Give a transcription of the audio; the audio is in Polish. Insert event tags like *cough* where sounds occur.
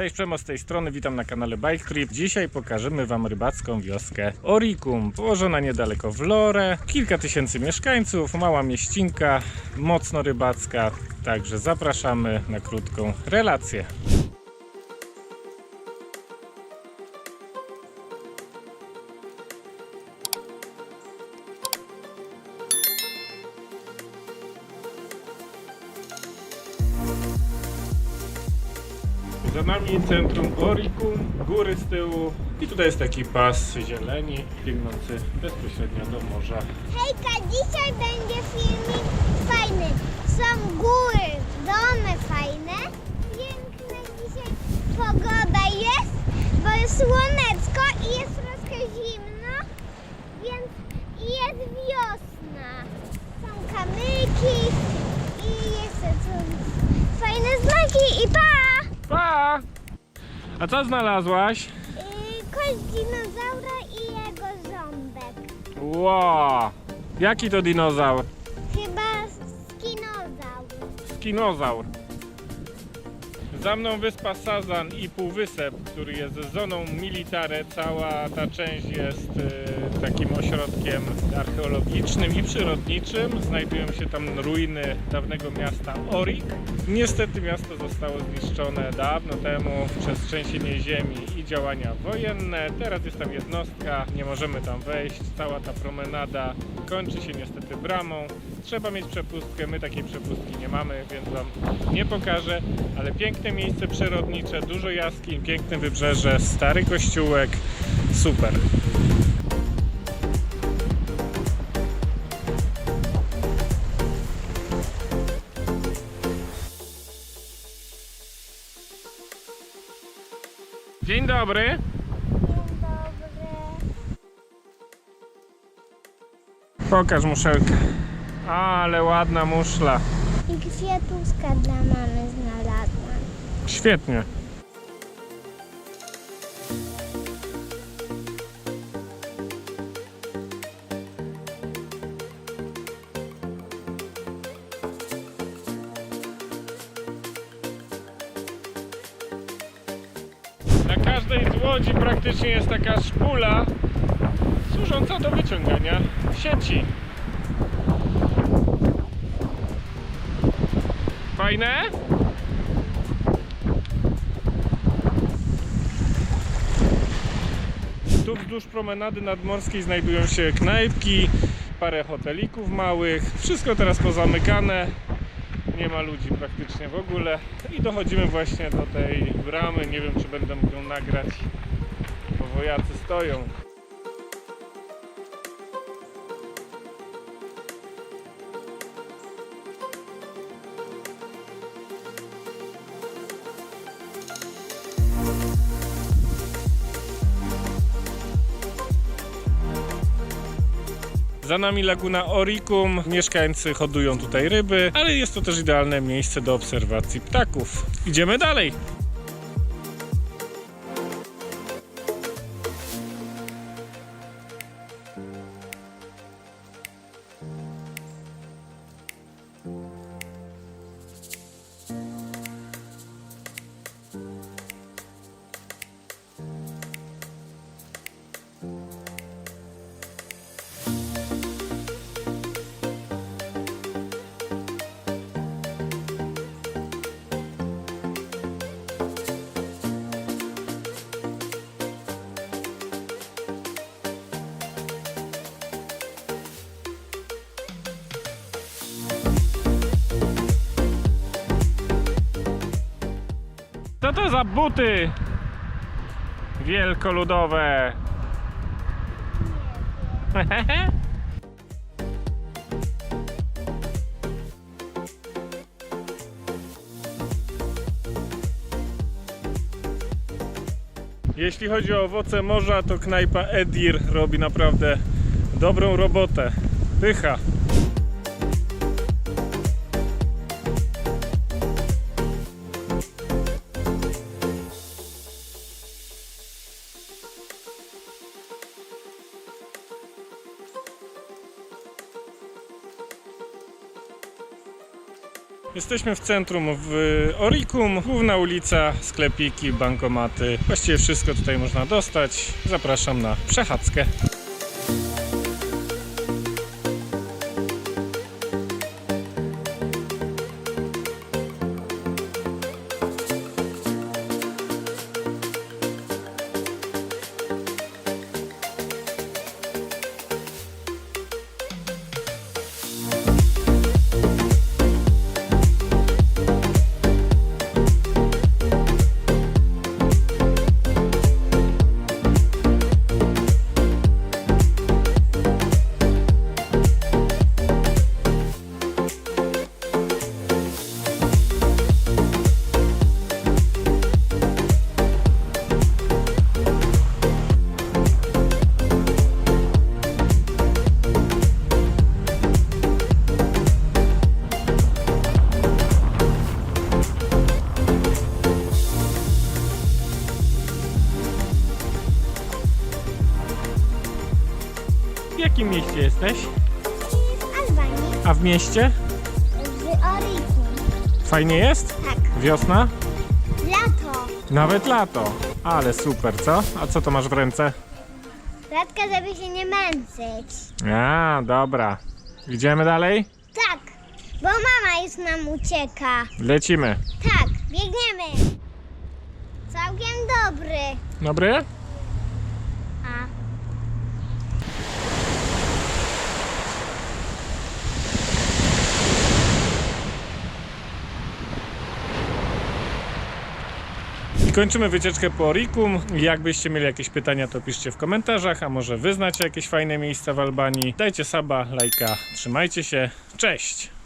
Cześć, Przemo z tej strony, witam na kanale Bike Trip. Dzisiaj pokażemy Wam rybacką wioskę Oricum, położona niedaleko w Lore. Kilka tysięcy mieszkańców, mała mieścinka, mocno rybacka, także zapraszamy na krótką relację. Za nami centrum Oricum, góry z tyłu i tutaj jest taki pas zieleni biegnący bezpośrednio do morza. Hejka, dzisiaj będzie filmik fajny. Są góry, domy fajne. Piękna dzisiaj pogoda jest, bo jest słoneczko i jest troszkę zimno, więc i jest wiosna. Są kamyki i jeszcze są fajne znaki i pa! Pa! A co znalazłaś? Yy, kość dinozaura i jego ząbek. Ło! Jaki to dinozaur? Chyba skinozaur. Skinozaur. Za mną wyspa Sazan i półwysep, który jest zoną militare. Cała ta część jest e, takim ośrodkiem archeologicznym i przyrodniczym. Znajdują się tam ruiny dawnego miasta Orik. Niestety miasto zostało zniszczone dawno temu przez trzęsienie ziemi i działania wojenne. Teraz jest tam jednostka, nie możemy tam wejść. Cała ta promenada kończy się niestety bramą. Trzeba mieć przepustkę, my takiej przepustki nie mamy, więc Wam nie pokażę, ale piękne miejsce przyrodnicze, dużo jaskiń, piękne wybrzeże, stary kościółek, super. Dzień dobry. Pokaż muszelkę. Ale ładna muszla. I kwiatuszka dla mamy znalazłam. Świetnie. Na każdej z łodzi praktycznie jest taka szpula służąca do wyciągania sieci. Fajne? Tu wzdłuż promenady nadmorskiej znajdują się knajpki, parę hotelików małych. Wszystko teraz pozamykane. Nie ma ludzi praktycznie w ogóle. I dochodzimy właśnie do tej bramy. Nie wiem, czy będę mógł ją nagrać, bo wojacy stoją. Za nami laguna Oricum. Mieszkańcy hodują tutaj ryby, ale jest to też idealne miejsce do obserwacji ptaków. Idziemy dalej. Co to za buty? Wielkoludowe. *laughs* Jeśli chodzi o owoce morza, to knajpa Edir robi naprawdę dobrą robotę. Pycha. Jesteśmy w centrum w Orikum, główna ulica, sklepiki, bankomaty. Właściwie wszystko tutaj można dostać. Zapraszam na przechadzkę. Mieście jesteś? W Albanii. A w mieście? W Oriku. Fajnie jest? Tak. Wiosna? Lato. Nawet lato. Ale super, co? A co to masz w ręce? Kratka, żeby się nie męczyć. A, dobra. Idziemy dalej? Tak, bo mama już nam ucieka. Lecimy. Tak, biegniemy. Całkiem dobry. Dobry? A. I kończymy wycieczkę po Orikum. Jakbyście mieli jakieś pytania, to piszcie w komentarzach, a może wy znacie jakieś fajne miejsca w Albanii. Dajcie saba, lajka, trzymajcie się. Cześć!